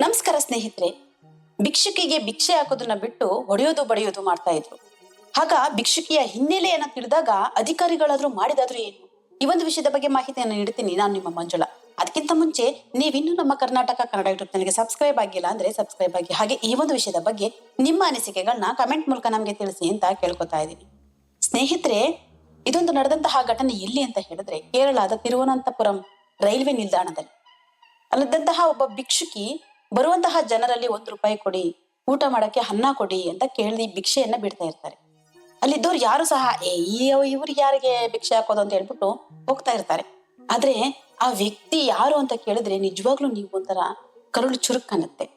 ನಮಸ್ಕಾರ ಸ್ನೇಹಿತರೆ. ಭಿಕ್ಷುಕಿಗೆ ಭಿಕ್ಷೆ ಹಾಕೋದನ್ನ ಬಿಟ್ಟು ಹೊಡೆಯೋದು ಬಡಿಯೋದು ಮಾಡ್ತಾ ಇದ್ರು. ಆಗ ಭಿಕ್ಷುಕಿಯ ಹಿನ್ನೆಲೆಯನ್ನ ತಿಳಿದಾಗ ಅಧಿಕಾರಿಗಳಾದ್ರೂ ಮಾಡಿದಾದ್ರೂ ಏನು? ಈ ಒಂದು ವಿಷಯದ ಬಗ್ಗೆ ಮಾಹಿತಿಯನ್ನು ನೀಡ್ತೀನಿ ನಾನು ನಿಮ್ಮ ಮಂಜುಳಾ. ಅದಕ್ಕಿಂತ ಮುಂಚೆ ನೀವಿನ್ನೂ ನಮ್ಮ ಕರ್ನಾಟಕ ಕನ್ನಡ ಯೂಟ್ಯೂಬ್ ನನಗೆ ಸಬ್ಸ್ಕ್ರೈಬ್ ಆಗಿಲ್ಲ ಅಂದ್ರೆ ಸಬ್ಸ್ಕ್ರೈಬ್ ಆಗಿ. ಹಾಗೆ ಈ ಒಂದು ವಿಷಯದ ಬಗ್ಗೆ ನಿಮ್ಮ ಅನಿಸಿಕೆಗಳನ್ನ ಕಮೆಂಟ್ ಮೂಲಕ ನಮಗೆ ತಿಳಿಸಿ ಅಂತ ಕೇಳ್ಕೊತಾ ಇದ್ದೀನಿ. ಸ್ನೇಹಿತರೆ, ಇದೊಂದು ನಡೆದಂತಹ ಘಟನೆ ಎಲ್ಲಿ ಅಂತ ಹೇಳಿದ್ರೆ ಕೇರಳದ ತಿರುವನಂತಪುರಂ ರೈಲ್ವೆ ನಿಲ್ದಾಣದಲ್ಲಿ. ಅಲ್ಲಿದ್ದಂತಹ ಒಬ್ಬ ಭಿಕ್ಷುಕಿ ಬರುವಂತಹ ಜನರಲ್ಲಿ ಒಂದು ರೂಪಾಯಿ ಕೊಡಿ, ಊಟ ಮಾಡಕ್ಕೆ ಅನ್ನ ಕೊಡಿ ಅಂತ ಕೇಳಿ ಭಿಕ್ಷೆಯನ್ನ ಬಿಡ್ತಾ ಇರ್ತಾರೆ. ಅಲ್ಲಿದ್ದವ್ರು ಯಾರು ಸಹ, ಏ ಇವ್ರಿಗೆ ಯಾರಿಗೆ ಭಿಕ್ಷೆ ಹಾಕೋದು? ಅಂತ ಹೇಳ್ಬಿಟ್ಟು ಹೋಗ್ತಾ ಇರ್ತಾರೆ. ಆದ್ರೆ ಆ ವ್ಯಕ್ತಿ ಯಾರು ಅಂತ ಕೇಳಿದ್ರೆ ನಿಜವಾಗ್ಲೂ ನೀವು ಒಂಥರ ಕರುಳು ಚುರುಕ್ ಅನ್ನತ್ತೆ.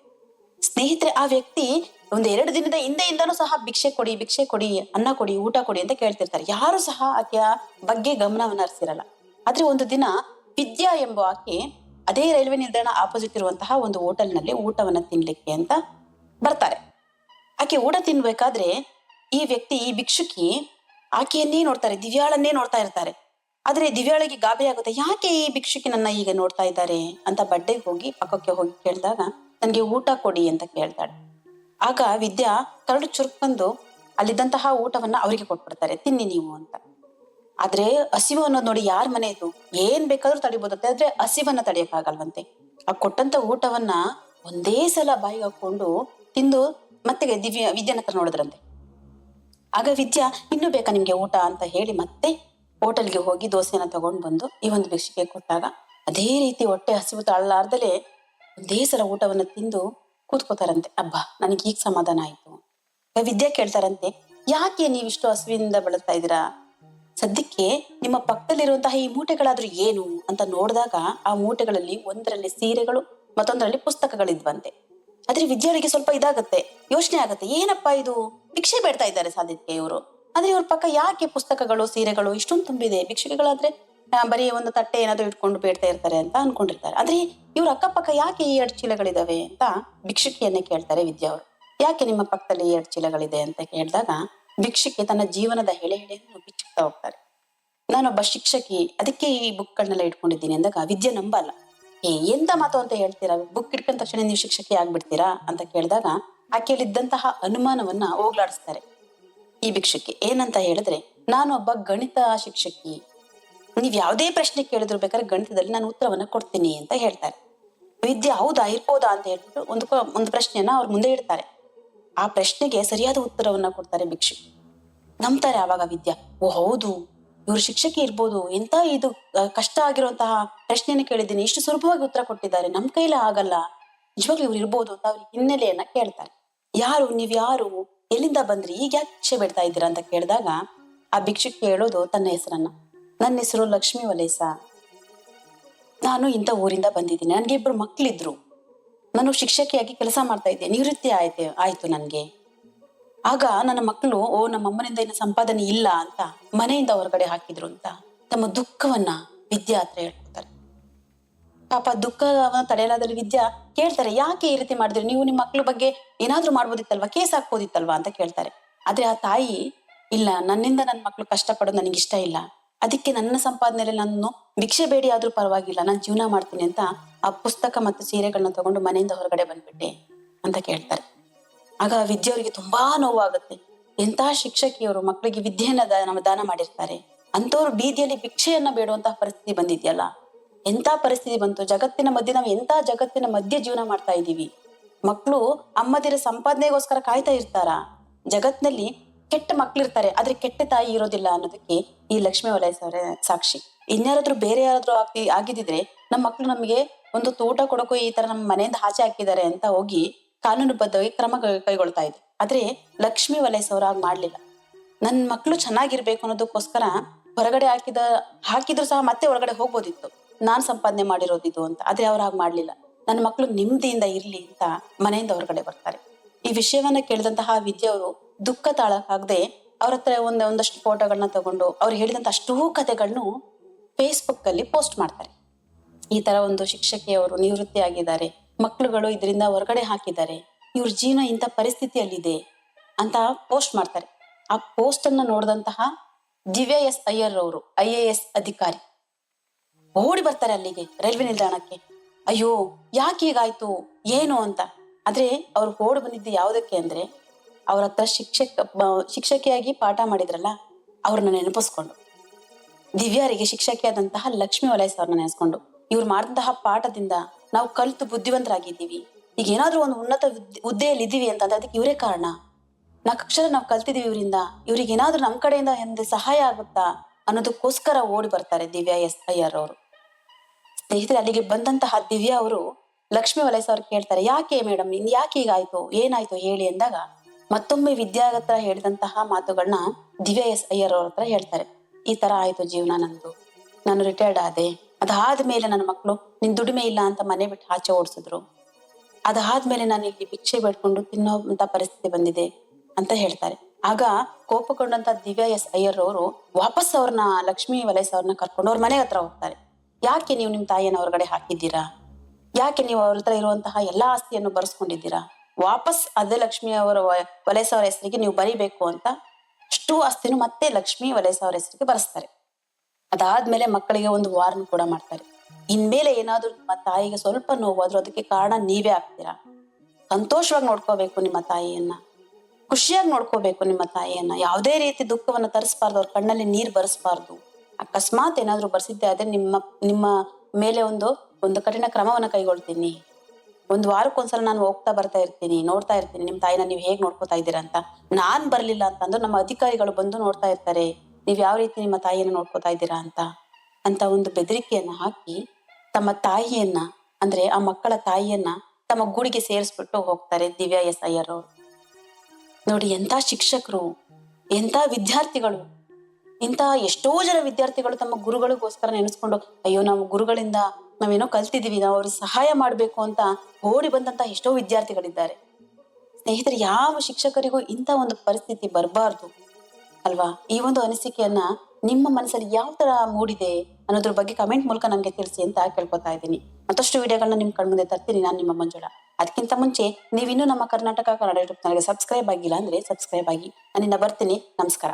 ಸ್ನೇಹಿತರೆ, ಆ ವ್ಯಕ್ತಿ ಒಂದು ಎರಡು ದಿನದ ಹಿಂದೆಯಿಂದನೂ ಸಹ ಭಿಕ್ಷೆ ಕೊಡಿ ಭಿಕ್ಷೆ ಕೊಡಿ, ಅನ್ನ ಕೊಡಿ, ಊಟ ಕೊಡಿ ಅಂತ ಕೇಳ್ತಿರ್ತಾರೆ. ಯಾರು ಸಹ ಆಕೆಯ ಬಗ್ಗೆ ಗಮನವನ್ನ ಹರಿಸಿರಲ್ಲ. ಆದ್ರೆ ಒಂದು ದಿನ ವಿದ್ಯಾ ಎಂಬ ಆಕೆ ಅದೇ ರೈಲ್ವೆ ನಿಲ್ದಾಣ ಆಪೋಸಿಟ್ ಇರುವಂತಹ ಒಂದು ಹೋಟೆಲ್ನಲ್ಲಿ ಊಟವನ್ನ ತಿನ್ನಲಿಕ್ಕೆ ಅಂತ ಬರ್ತಾರೆ. ಆಕೆ ಊಟ ತಿನ್ಬೇಕಾದ್ರೆ ಈ ವ್ಯಕ್ತಿ, ಈ ಭಿಕ್ಷುಕಿ ಆಕೆಯನ್ನೇ ನೋಡ್ತಾರೆ ದಿವ್ಯಾಳನ್ನೇ ನೋಡ್ತಾ ಇರ್ತಾರೆ. ಆದ್ರೆ ದಿವ್ಯಾಳಿಗೆ ಗಾಬರಿ ಆಗುತ್ತೆ, ಯಾಕೆ ಈ ಭಿಕ್ಷುಕಿ ನನ್ನ ಈಗ ನೋಡ್ತಾ ಇದ್ದಾರೆ? ಅಂತ ಬಡ್ಡೆಗೆ ಹೋಗಿ, ಪಕ್ಕಕ್ಕೆ ಹೋಗಿ ಕೇಳಿದಾಗ, ನನಗೆ ಊಟ ಕೊಡಿ ಅಂತ ಕೇಳ್ತಾಳೆ. ಆಗ ವಿದ್ಯಾ ಕರಡು ಚುರುಕಂದು ಅಲ್ಲಿದ್ದಂತಹ ಊಟವನ್ನ ಅವರಿಗೆ ಕೊಟ್ಬಿಡ್ತಾರೆ, ತಿನ್ನಿ ನೀವು ಅಂತ. ಆದ್ರೆ ಹಸಿವು ಅನ್ನೋದು ನೋಡಿ ಯಾರ ಮನೆ ಇದು? ಏನ್ ಬೇಕಾದ್ರೂ ತಡಿಬೋದಂತೆ ಆದ್ರೆ ಹಸಿವನ್ನ ತಡಿಯಕ್ಕಾಗಲ್ವಂತೆ. ಆ ಕೊಟ್ಟಂತ ಊಟವನ್ನ ಒಂದೇ ಸಲ ಬಾಯಿಗೆ ಹಾಕೊಂಡು ತಿಂದು ಮತ್ತೆ ದಿವ್ಯ, ವಿದ್ಯಾನ ಹತ್ರ ನೋಡಿದ್ರಂತೆ. ಆಗ ವಿದ್ಯಾ, ಇನ್ನೂ ಬೇಕಾ ನಿಮ್ಗೆ ಊಟ? ಅಂತ ಹೇಳಿ ಮತ್ತೆ ಹೋಟೆಲ್ಗೆ ಹೋಗಿ ದೋಸೆನ ತಗೊಂಡ್ ಬಂದು ಈ ಒಂದು ಭಿಕ್ಷೆಗೆ ಕೊಟ್ಟಾಗ ಅದೇ ರೀತಿ ಹೊಟ್ಟೆ ಹಸಿವು ತಾಳಲಾರ್ದಲೇ ಒಂದೇ ಸಲ ಊಟವನ್ನ ತಿಂದು ಕೂತ್ಕೋತಾರಂತೆ. ಅಬ್ಬಾ ನನಗೆ ಈಗ ಸಮಾಧಾನ ಆಯ್ತು. ವಿದ್ಯಾ ಕೇಳ್ತಾರಂತೆ, ಯಾಕೆ ನೀವಿಷ್ಟು ಹಸುವಿನಿಂದ ಬಳಸ್ತಾ ಇದ್ದೀರಾ? ಸದ್ಯಕ್ಕೆ ನಿಮ್ಮ ಪಕ್ಕದಲ್ಲಿರುವಂತಹ ಈ ಮೂಟೆಗಳಾದ್ರೂ ಏನು ಅಂತ ನೋಡಿದಾಗ ಆ ಮೂಟೆಗಳಲ್ಲಿ ಒಂದರಲ್ಲಿ ಸೀರೆಗಳು ಮತ್ತೊಂದರಲ್ಲಿ ಪುಸ್ತಕಗಳಿದ್ವಂತೆ. ಆದ್ರೆ ವಿದ್ಯಾರ್ಥಿಗೆ ಸ್ವಲ್ಪ ಇದಾಗತ್ತೆ, ಯೋಚನೆ ಆಗತ್ತೆ. ಏನಪ್ಪಾ ಇದು? ಭಿಕ್ಷೆ ಬೇಡ್ತಾ ಇದ್ದಾರೆ ಸಾಧ್ಯತೆ ಇವರು. ಆದ್ರೆ ಇವ್ರ ಪಕ್ಕ ಯಾಕೆ ಪುಸ್ತಕಗಳು, ಸೀರೆಗಳು ಇಷ್ಟೊಂದು ತುಂಬಿದೆ? ಭಿಕ್ಷೆಗಳಾದ್ರೆ ಬರೀ ಒಂದು ತಟ್ಟೆ ಏನಾದ್ರು ಇಟ್ಕೊಂಡು ಬೇಡ್ತಾ ಇರ್ತಾರೆ ಅಂತ ಅನ್ಕೊಂಡಿರ್ತಾರೆ. ಆದ್ರೆ ಇವ್ರ ಅಕ್ಕಪಕ್ಕ ಯಾಕೆ ಈ ಎರಡು ಚೀಲಗಳಿದಾವೆ ಅಂತ ಭಿಕ್ಷುಕಿಯನ್ನೇ ಕೇಳ್ತಾರೆ ವಿದ್ಯಾ ಅವರು. ಯಾಕೆ ನಿಮ್ಮ ಪಕ್ಕದಲ್ಲಿ ಎರಡು ಚೀಲಗಳಿದೆ ಅಂತ ಕೇಳಿದಾಗ, ಭಿಕ್ಷುಕಿ ತನ್ನ ಜೀವನದ ಹೆಳೆ ಹೆಳೆಯನ್ನು ಬಿಚ್ಚುತ್ತಾ ಹೋಗ್ತಾರೆ. ನಾನೊಬ್ಬ ಶಿಕ್ಷಕಿ, ಅದಕ್ಕೆ ಈ ಬುಕ್ಗಳನ್ನೆಲ್ಲ ಇಟ್ಕೊಂಡಿದ್ದೀನಿ ಅಂದಾಗ ವಿದ್ಯೆ ನಂಬಲ್ಲ. ಏ, ಎಂತ ಮಾತು ಅಂತ ಹೇಳ್ತೀರಾ? ಬುಕ್ ಇಟ್ಕೊಂಡ ತಕ್ಷಣ ನೀವು ಶಿಕ್ಷಕಿ ಆಗ್ಬಿಡ್ತೀರಾ? ಅಂತ ಕೇಳಿದಾಗ ಆ ಕೇಳಿದ್ದಂತಹ ಅನುಮಾನವನ್ನ ಹೋಗ್ಲಾಡಿಸ್ತಾರೆ. ಈ ಭಿಕ್ಷಕಿ ಏನಂತ ಹೇಳಿದ್ರೆ, ನಾನು ಒಬ್ಬ ಗಣಿತ ಶಿಕ್ಷಕಿ. ನೀವ್ ಯಾವುದೇ ಪ್ರಶ್ನೆ ಕೇಳಿದ್ರು ಬೇಕಾದ್ರೆ ಗಣಿತದಲ್ಲಿ ನಾನು ಉತ್ತರವನ್ನ ಕೊಡ್ತೀನಿ ಅಂತ ಹೇಳ್ತಾರೆ. ವಿದ್ಯೆ ಹೌದಾ, ಇರ್ಬೋದಾ ಅಂತ ಹೇಳ್ಬಿಟ್ಟು ಒಂದು ಒಂದು ಪ್ರಶ್ನೆಯನ್ನ ಅವ್ರ ಮುಂದೆ ಇಡ್ತಾರೆ. ಆ ಪ್ರಶ್ನೆಗೆ ಸರಿಯಾದ ಉತ್ತರವನ್ನ ಕೊಡ್ತಾರೆ ಭಿಕ್ಷುಕಿ. ನಂಬ್ತಾರೆ ಆವಾಗ ವಿದ್ಯಾ. ಓ, ಹೌದು. ಇವ್ರು ಶಿಕ್ಷಕಿ ಇರ್ಬೋದು. ಎಂತ ಇದು ಕಷ್ಟ ಆಗಿರುವಂತಹ ಪ್ರಶ್ನೆಯನ್ನು ಕೇಳಿದ್ದೀನಿ. ಇಷ್ಟು ಸುಲಭವಾಗಿ ಉತ್ತರ ಕೊಟ್ಟಿದ್ದಾರೆ. ನಮ್ ಕೈಲೇ ಆಗಲ್ಲ. ನಿಜವಾಗ್ಲೂ ಇವ್ರು ಇರ್ಬೋದು ಅಂತ ಅವ್ರ ಹಿನ್ನೆಲೆಯನ್ನ ಕೇಳ್ತಾರೆ. ಯಾರು, ನೀವ್ ಯಾರು? ಎಲ್ಲಿಂದ ಬಂದ್ರಿ? ಈಗ ಯಾಕೆ ಭಿಕ್ಷೆ ಬಿಡ್ತಾ ಇದ್ದೀರಾ ಅಂತ ಕೇಳಿದಾಗ, ಆ ಭಿಕ್ಷುಕಿ ಹೇಳೋದು ತನ್ನ ಹೆಸರನ್ನ. ನನ್ನ ಹೆಸರು ಲಕ್ಷ್ಮಿ ವಲೇಸ. ನಾನು ಇಂಥ ಊರಿಂದ ಬಂದಿದ್ದೀನಿ. ನನ್ಗೆ ಇಬ್ರು ಮಕ್ಳಿದ್ರು. ನಾನು ಶಿಕ್ಷಕಿಯಾಗಿ ಕೆಲಸ ಮಾಡ್ತಾ ಇದ್ದೆ. ನಿವೃತ್ತಿ ಆಯ್ತು ಆಯ್ತು ನನ್ಗೆ. ಆಗ ನನ್ನ ಮಕ್ಕಳು, ಓ, ನಮ್ಮ ಅಮ್ಮನಿಂದ ಸಂಪಾದನೆ ಇಲ್ಲ ಅಂತ ಮನೆಯಿಂದ ಹೊರಗಡೆ ಹಾಕಿದ್ರು ಅಂತ ತಮ್ಮ ದುಃಖವನ್ನ ವಿದ್ಯಾ ಹತ್ರ ಹೇಳ್ಕೊಡ್ತಾರೆ. ಪಾಪ ದುಃಖವನ್ನ ತಡೆಯಲಾದಲ್ಲಿ ವಿದ್ಯಾ ಕೇಳ್ತಾರೆ, ಯಾಕೆ ಈ ರೀತಿ ಮಾಡಿದ್ರಿ? ನೀವು ನಿಮ್ಮ ಮಕ್ಳ ಬಗ್ಗೆ ಏನಾದ್ರೂ ಮಾಡ್ಬೋದಿತ್ತಲ್ವಾ? ಕೇಸ್ ಹಾಕ್ಬೋದಿತ್ತಲ್ವಾ? ಅಂತ ಕೇಳ್ತಾರೆ. ಆದ್ರೆ ಆ ತಾಯಿ, ಇಲ್ಲ, ನನ್ನಿಂದ ನನ್ನ ಮಕ್ಳು ಕಷ್ಟಪಡೋದು ನನಗೆ ಇಷ್ಟ ಇಲ್ಲ. ಅದಕ್ಕೆ ನನ್ನ ಸಂಪಾದನೆಯಲ್ಲಿ ನಾನು ಭಿಕ್ಷೆ ಬೇಡಿ ಆದ್ರೂ ಪರವಾಗಿಲ್ಲ. ನಾನು ಜೀವನ ಮಾಡ್ತೀನಿ ಅಂತ ಆ ಪುಸ್ತಕ ಮತ್ತು ಸೀರೆಗಳನ್ನ ತಗೊಂಡು ಮನೆಯಿಂದ ಹೊರಗಡೆ ಬಂದ್ಬಿಟ್ಟೆ ಅಂತ ಕೇಳ್ತಾರೆ. ಆಗ ವಿದ್ಯೆಯವರಿಗೆ ತುಂಬಾ ನೋವಾಗುತ್ತೆ. ಎಂತಹ ಶಿಕ್ಷಕಿಯವರು ಮಕ್ಕಳಿಗೆ ವಿದ್ಯೆಯನ್ನ ನಮ್ಮ ದಾನ ಮಾಡಿರ್ತಾರೆ. ಅಂತವ್ರು ಬೀದಿಯಲ್ಲಿ ಭಿಕ್ಷೆಯನ್ನ ಬೇಡುವಂತಹ ಪರಿಸ್ಥಿತಿ ಬಂದಿದ್ಯಲ್ಲ? ಎಂತ ಪರಿಸ್ಥಿತಿ ಬಂತು? ಜಗತ್ತಿನ ಮಧ್ಯೆ ನಾವು ಎಂತ ಜಗತ್ತಿನ ಮಧ್ಯೆ ಜೀವನ ಮಾಡ್ತಾ ಇದ್ದೀವಿ? ಮಕ್ಕಳು ಅಮ್ಮದಿರ ಸಂಪಾದನೆಗೋಸ್ಕರ ಕಾಯ್ತಾ ಇರ್ತಾರ? ಜಗತ್ನಲ್ಲಿ ಕೆಟ್ಟ ಮಕ್ಳಿರ್ತಾರೆ, ಆದ್ರೆ ಕೆಟ್ಟ ತಾಯಿ ಇರೋದಿಲ್ಲ ಅನ್ನೋದಕ್ಕೆ ಈ ಲಕ್ಷ್ಮೀ ಅವರೇ ಸಾಕ್ಷಿ. ಇನ್ಯಾರಾದ್ರೂ ಬೇರೆ ಯಾರಾದ್ರೂ ಆಗ್ತಿ, ಆಗಿದ್ದಿದ್ರೆ ನಮ್ಮ ಮಕ್ಳು ನಮಗೆ ಒಂದು ತೋಟ ಕೊಡಕ್ಕೂ ಈ ತರ ನಮ್ಮ ಮನೆಯಿಂದ ಆಚೆ ಹಾಕಿದ್ದಾರೆ ಅಂತ ಹೋಗಿ ಕಾನೂನುಬದ್ಧವಾಗಿ ಕ್ರಮ ಕೈಗೊಳ್ತಾ ಇದೆ ಆದ್ರೆ ಲಕ್ಷ್ಮಿ ವಲಯಸ್ ಅವ್ರು ಹಾಗೆ ಮಾಡ್ಲಿಲ್ಲ. ನನ್ ಮಕ್ಳು ಚೆನ್ನಾಗಿರ್ಬೇಕು ಅನ್ನೋದಕ್ಕೋಸ್ಕರ ಹೊರಗಡೆ ಹಾಕಿದ, ಹಾಕಿದ್ರು ಸಹ ಮತ್ತೆ ಒಳಗಡೆ ಹೋಗ್ಬೋದಿತ್ತು. ನಾನ್ ಸಂಪಾದನೆ ಮಾಡಿರೋದಿದು ಅಂತ. ಆದ್ರೆ ಅವ್ರು ಹಾಗೆ ಮಾಡ್ಲಿಲ್ಲ. ನನ್ನ ಮಕ್ಳು ನೆಮ್ಮದಿಯಿಂದ ಇರ್ಲಿ ಅಂತ ಮನೆಯಿಂದ ಹೊರಗಡೆ ಬರ್ತಾರೆ. ಈ ವಿಷಯವನ್ನ ಕೇಳಿದಂತಹ ವಿದ್ಯೆ ಅವರು ದುಃಖ ತಾಳಕ್ಕಾಗದೆ ಅವ್ರ ಹತ್ರ ಒಂದ್, ಒಂದಷ್ಟು ಫೋಟೋಗಳನ್ನ ತಗೊಂಡು ಅವ್ರು ಹೇಳಿದಂತ ಅಷ್ಟೂ ಕಥೆಗಳನ್ನು ಫೇಸ್ಬುಕ್ ಅಲ್ಲಿ ಪೋಸ್ಟ್ ಮಾಡ್ತಾರೆ. ಈ ತರ ಒಂದು ಶಿಕ್ಷಕಿಯವರು ನಿವೃತ್ತಿ ಆಗಿದ್ದಾರೆ ಮಕ್ಳುಗಳು ಇದರಿಂದ ಹೊರಗಡೆ ಹಾಕಿದ್ದಾರೆ. ಇವ್ರ ಜೀವನ ಇಂಥ ಪರಿಸ್ಥಿತಿಯಲ್ಲಿದೆ ಅಂತ ಪೋಸ್ಟ್ ಮಾಡ್ತಾರೆ. ಆ ಪೋಸ್ಟ್ ಅನ್ನ ನೋಡಿದಂತಹ ದಿವ್ಯ ಎಸ್ ಅಯ್ಯರ್ ಅವರು, ಐ ಎ ಎಸ್ ಅಧಿಕಾರಿ. ಓಡಿ ಬರ್ತಾರೆ ಅಲ್ಲಿಗೆ ರೈಲ್ವೆ ನಿಲ್ದಾಣಕ್ಕೆ. ಅಯ್ಯೋ, ಯಾಕೆ ಹೀಗಾಯ್ತು? ಏನು ಅಂತ. ಆದ್ರೆ ಅವ್ರು ಓಡಿ ಬಂದಿದ್ದು ಯಾವುದಕ್ಕೆ ಅಂದ್ರೆ, ಅವ್ರ ಹತ್ರ ಶಿಕ್ಷಕ ಶಿಕ್ಷಕಿಯಾಗಿ ಪಾಠ ಮಾಡಿದ್ರಲ್ಲ, ಅವ್ರನ್ನ ನೆನಪಿಸ್ಕೊಂಡು. ದಿವ್ಯಾರಿಗೆ ಶಿಕ್ಷಕಿಯಾದಂತಹ ಲಕ್ಷ್ಮೀ ವಲಯಸ್ ಅವ್ರನ್ನ ನೆನೆಸ್ಕೊಂಡು. ಇವ್ರು ಮಾಡಿದಂತಹ ಪಾಠದಿಂದ ನಾವು ಕಲ್ತು ಬುದ್ಧಿವಂತರಾಗಿದ್ದೀವಿ. ಈಗ ಏನಾದ್ರೂ ಒಂದು ಉನ್ನತ ಹುದ್ದೆ- ಹುದ್ದೆಯಲ್ಲಿ ಇದ್ದೀವಿ ಅಂತಂದ್ರೆ ಅದಕ್ಕೆ ಇವರೇ ಕಾರಣ. ನಾಲ್ಕು ಅಕ್ಷರ ನಾವು ಕಲ್ತಿದ್ದೀವಿ ಇವರಿಂದ. ಇವ್ರಿಗೆ ಏನಾದ್ರೂ ನಮ್ಮ ಕಡೆಯಿಂದ ಎಂದು ಸಹಾಯ ಆಗುತ್ತಾ ಅನ್ನೋದಕ್ಕೋಸ್ಕರ ಓಡಿ ಬರ್ತಾರೆ ದಿವ್ಯಾ ಎಸ್ ಅಯ್ಯರ್ ಅವರು. ಸ್ನೇಹಿತರೆ, ಅಲ್ಲಿಗೆ ಬಂದಂತಹ ದಿವ್ಯಾ ಅವರು ಲಕ್ಷ್ಮಿ ವಲಯಸ್ ಅವ್ರು ಕೇಳ್ತಾರೆ, ಯಾಕೆ ಮೇಡಮ್ ಇನ್ ಯಾಕೆ ಹೀಗಾಯ್ತು ಏನಾಯ್ತು ಹೇಳಿ ಅಂದಾಗ ಮತ್ತೊಮ್ಮೆ ವಿದ್ಯಾಗತ್ರ ಹೇಳಿದಂತಹ ಮಾತುಗಳನ್ನ ದಿವ್ಯಾ ಎಸ್ ಅಯ್ಯರ್ ಅವ್ರ ಹತ್ರ ಹೇಳ್ತಾರೆ. ಈ ತರ ಆಯ್ತು ಜೀವನ ನಂದು. ನಾನು ರಿಟೈರ್ಡ್ ಆದೆ. ಅದಾದ್ಮೇಲೆ ನನ್ನ ಮಕ್ಕಳು, ನಿನ್ ದುಡಿಮೆ ಇಲ್ಲ ಅಂತ ಮನೆ ಬಿಟ್ಟು ಆಚೆ ಓಡಿಸಿದ್ರು. ಅದಾದ್ಮೇಲೆ ನಾನು ಇಲ್ಲಿ ಭಿಕ್ಷೆ ಬೇಡ್ಕೊಂಡು ತಿನ್ನೋಂತ ಪರಿಸ್ಥಿತಿ ಬಂದಿದೆ, ಅಂತ ಹೇಳ್ತಾರೆ. ಆಗ ಕೋಪಗೊಂಡಂತ ದಿವ್ಯಾ ಎಸ್ ಅಯ್ಯರ್ ಅವರು ವಾಪಸ್ ಅವ್ರನ್ನ ಲಕ್ಷ್ಮೀ ವಲಯಸ್ ಅವ್ರನ್ನ ಕರ್ಕೊಂಡು ಅವ್ರ ಮನೆ ಹತ್ರ ಹೋಗ್ತಾರೆ. ಯಾಕೆ ನೀವು ನಿಮ್ಮ ತಾಯಿಯನ್ನು ಹೊರಗಡೆ ಹಾಕಿದ್ದೀರಾ? ಯಾಕೆ ನೀವು ಅವ್ರ ಹತ್ರ ಇರುವಂತಹ ಎಲ್ಲಾ ಆಸ್ತಿಯನ್ನು ಬರೆಸ್ಕೊಂಡಿದ್ದೀರಾ? ವಾಪಸ್ ಅದೇ ಲಕ್ಷ್ಮಿ ಅವರ ವಲಯಸ್ ಅವರ ಹೆಸರಿಗೆ ನೀವು ಬರಿಬೇಕು ಅಂತ ಅಷ್ಟು ಆಸ್ತಿನೂ ಮತ್ತೆ ಲಕ್ಷ್ಮಿ ವಲಯಸ್ ಅವರ ಹೆಸರಿಗೆ ಬರೆಸ್ತಾರೆ. ಅದಾದ್ಮೇಲೆ ಮಕ್ಕಳಿಗೆ ಒಂದು ವಾರ್ನ್ ಕೂಡ ಮಾಡ್ತಾರೆ. ಇನ್ಮೇಲೆ ಏನಾದ್ರೂ ನಿಮ್ಮ ತಾಯಿಗೆ ಸ್ವಲ್ಪ ನೋವಾದ್ರೂ ಅದಕ್ಕೆ ಕಾರಣ ನೀವೇ ಆಗ್ತೀರಾ? ಸಂತೋಷವಾಗಿ ನೋಡ್ಕೋಬೇಕು ನಿಮ್ಮ ತಾಯಿಯನ್ನ. ಖುಷಿಯಾಗಿ ನೋಡ್ಕೋಬೇಕು ನಿಮ್ಮ ತಾಯಿಯನ್ನ. ಯಾವುದೇ ರೀತಿ ದುಃಖವನ್ನ ತರಿಸ್ಬಾರ್ದು, ಅವ್ರ ಕಣ್ಣಲ್ಲಿ ನೀರ್ ಬರೆಸ್ಬಾರ್ದು. ಅಕಸ್ಮಾತ್ ಏನಾದ್ರೂ ಬರ್ಸಿದ್ದೆ ಆದ್ರೆ ನಿಮ್ಮ ನಿಮ್ಮ ಮೇಲೆ ಒಂದು ಒಂದು ಕಠಿಣ ಕ್ರಮವನ್ನ ಕೈಗೊಳ್ತೀನಿ. ಒಂದು ವಾರಕ್ಕೊಂದ್ಸಲ ನಾನು ಹೋಗ್ತಾ ಬರ್ತಾ ಇರ್ತೀನಿ, ನೋಡ್ತಾ ಇರ್ತೀನಿ. ನಿಮ್ಮ ತಾಯಿನ ನೀವು ಹೇಗೆ ನೋಡ್ಕೋತಾ ಇದ್ದೀರಾ ಅಂತ. ನಾನ್ ಬರ್ಲಿಲ್ಲ ಅಂತಂದ್ರೆ ನಮ್ಮ ಅಧಿಕಾರಿಗಳು ಬಂದು ನೋಡ್ತಾ ಇರ್ತಾರೆ. ನೀವ್ ಯಾವ ರೀತಿ ನಿಮ್ಮ ತಾಯಿಯನ್ನ ನೋಡ್ಕೋತಾ ಇದ್ದೀರಾ ಅಂತ ಅಂತ ಒಂದು ಬೆದರಿಕೆಯನ್ನ ಹಾಕಿ ತಮ್ಮ ತಾಯಿಯನ್ನ, ಅಂದ್ರೆ ಆ ಮಕ್ಕಳ ತಾಯಿಯನ್ನ ತಮ್ಮ ಗೂಡಿಗೆ ಸೇರಿಸ್ಬಿಟ್ಟು ಹೋಗ್ತಾರೆ ದಿವ್ಯಾ ಎಸ್ ಅಯ್ಯರ್ ನೋಡಿ ಎಂತ ಶಿಕ್ಷಕರು ಎಂತ ವಿದ್ಯಾರ್ಥಿಗಳು ಇಂತ ಎಷ್ಟೋ ಜನ ವಿದ್ಯಾರ್ಥಿಗಳು ತಮ್ಮ ಗುರುಗಳಿಗೋಸ್ಕರ ನೆನೆಸ್ಕೊಂಡು, ಅಯ್ಯೋ ನಾವು ಗುರುಗಳಿಂದ ನಾವೇನೋ ಕಲ್ತಿದೀವಿ ನಾವು ಅವ್ರಿಗೆ ಸಹಾಯ ಮಾಡಬೇಕು ಅಂತ ಓಡಿ ಬಂದಂತ ಎಷ್ಟೋ ವಿದ್ಯಾರ್ಥಿಗಳಿದ್ದಾರೆ. ಸ್ನೇಹಿತರೆ, ಯಾವ ಶಿಕ್ಷಕರಿಗೂ ಇಂಥ ಒಂದು ಪರಿಸ್ಥಿತಿ ಬರಬಾರ್ದು. ಅಲ್ವಾ? ಈ ಒಂದು ಅನಿಸಿಕೆಯನ್ನ ನಿಮ್ಮ ಮನಸ್ಸಲ್ಲಿ ಯಾವ ತರ ಮೂಡಿದೆ ಅನ್ನೋದ್ರ ಬಗ್ಗೆ ಕಮೆಂಟ್ ಮೂಲಕ ನಮಗೆ ತಿಳಿಸಿ ಅಂತ ಕೇಳ್ಕೊತಾ ಇದ್ದೀನಿ. ಮತ್ತಷ್ಟು ವಿಡಿಯೋಗಳನ್ನ ನಿಮ್ ಕಣ್ಮುಂದೆ ತರ್ತೀನಿ ನಾನು ನಿಮ್ಮ ಮಂಜುಳ. ಅದಕ್ಕಿಂತ ಮುಂಚೆ ನೀವಿನ್ನೂ ನಮ್ಮ ಕರ್ನಾಟಕ ಕನ್ನಡ ಯೂಟ್ಯೂಬ್ ಚಾನಲ್ಗೆ ಸಬ್ಸ್ಕ್ರೈಬ್ ಆಗಿಲ್ಲ ಅಂದ್ರೆ ಸಬ್ಸ್ಕ್ರೈಬ್ ಆಗಿ. ನಾನಿನ್ನ ಬರ್ತೀನಿ. ನಮಸ್ಕಾರ.